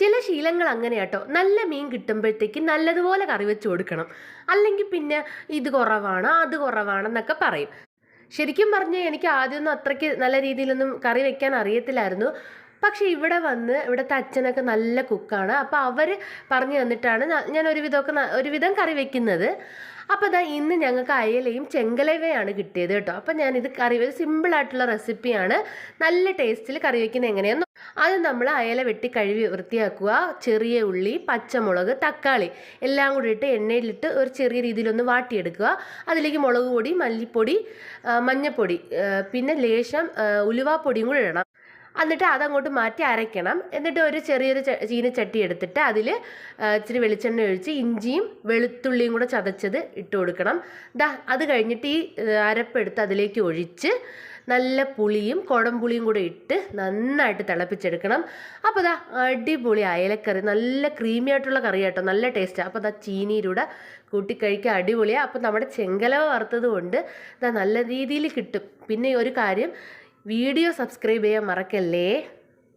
ചില ശീലങ്ങൾ അങ്ങനെ കേട്ടോ നല്ല മീൻ കിട്ടുമ്പോഴത്തേക്ക് നല്ലതുപോലെ കറി വെച്ച് കൊടുക്കണം. അല്ലെങ്കിൽ പിന്നെ ഇത് കുറവാണ് അത് കുറവാണെന്നൊക്കെ പറയും. ശരിക്കും പറഞ്ഞാൽ എനിക്ക് ആദ്യമൊന്നും അത്രയ്ക്ക് നല്ല രീതിയിലൊന്നും കറി വെക്കാൻ അറിയത്തില്ലായിരുന്നു. പക്ഷെ ഇവിടെ വന്ന് ഇവിടുത്തെ അച്ഛനൊക്കെ നല്ല കുക്കാണ് അപ്പോൾ അവർ പറഞ്ഞു തന്നിട്ടാണ് ഞാൻ ഒരുവിധമൊക്കെ ഒരുവിധം കറി വെക്കുന്നത്. അപ്പോൾ ദാ ഇന്ന് ഞങ്ങൾക്ക് അയലയും ചെങ്കലവയാണ് കിട്ടിയത് കേട്ടോ. അപ്പോൾ ഞാനിത് കറി ഒരു സിമ്പിളായിട്ടുള്ള റെസിപ്പിയാണ് നല്ല ടേസ്റ്റിൽ കറി വയ്ക്കുന്നത് എങ്ങനെയാണെന്ന് ആദ്യം നമ്മൾ അയല വെട്ടി കഴുകി വൃത്തിയാക്കുക. ചെറിയ ഉള്ളി പച്ചമുളക് തക്കാളി എല്ലാം കൂടി ഇട്ട് എണ്ണയിലിട്ട് ഒരു ചെറിയ രീതിയിലൊന്ന് വാട്ടിയെടുക്കുക. അതിലേക്ക് മുളക് പൊടി മല്ലിപ്പൊടി മഞ്ഞൾപ്പൊടി പിന്നെ ലേശം ഉലുവാപ്പൊടിയും കൂടി ഇടണം. എന്നിട്ട് അതങ്ങോട്ട് മാറ്റി അരയ്ക്കണം. എന്നിട്ട് ഒരു ചെറിയൊരു ചീനച്ചട്ടി എടുത്തിട്ട് അതിൽ ഇച്ചിരി വെളിച്ചെണ്ണ ഒഴിച്ച് ഇഞ്ചിയും വെളുത്തുള്ളിയും കൂടെ ചതച്ചത് ഇട്ട് കൊടുക്കണം. ദാ അത് കഴിഞ്ഞിട്ട് ഈ അരപ്പെടുത്ത് അതിലേക്ക് ഒഴിച്ച് നല്ല പുളിയും കുടംപുളിയും കൂടെ ഇട്ട് നന്നായിട്ട് തിളപ്പിച്ചെടുക്കണം. അപ്പോൾ ദാ അടിപൊളി അയലക്കറി. നല്ല ക്രീമി ആയിട്ടുള്ള കറി കേട്ടോ. നല്ല ടേസ്റ്റ് അപ്പോൾ ദാ ചീനിയിലൂടെ കൂട്ടിക്കഴിക്കാൻ അടിപൊളിയാണ് അപ്പോൾ നമ്മുടെ ചെങ്കലവ വറുത്തത് കൊണ്ട് ദാ നല്ല രീതിയിൽ കിട്ടും. പിന്നെ ഒരു കാര്യം വീഡിയോ സബ്സ്ക്രൈബ് ചെയ്യാൻ മറക്കല്ലേ?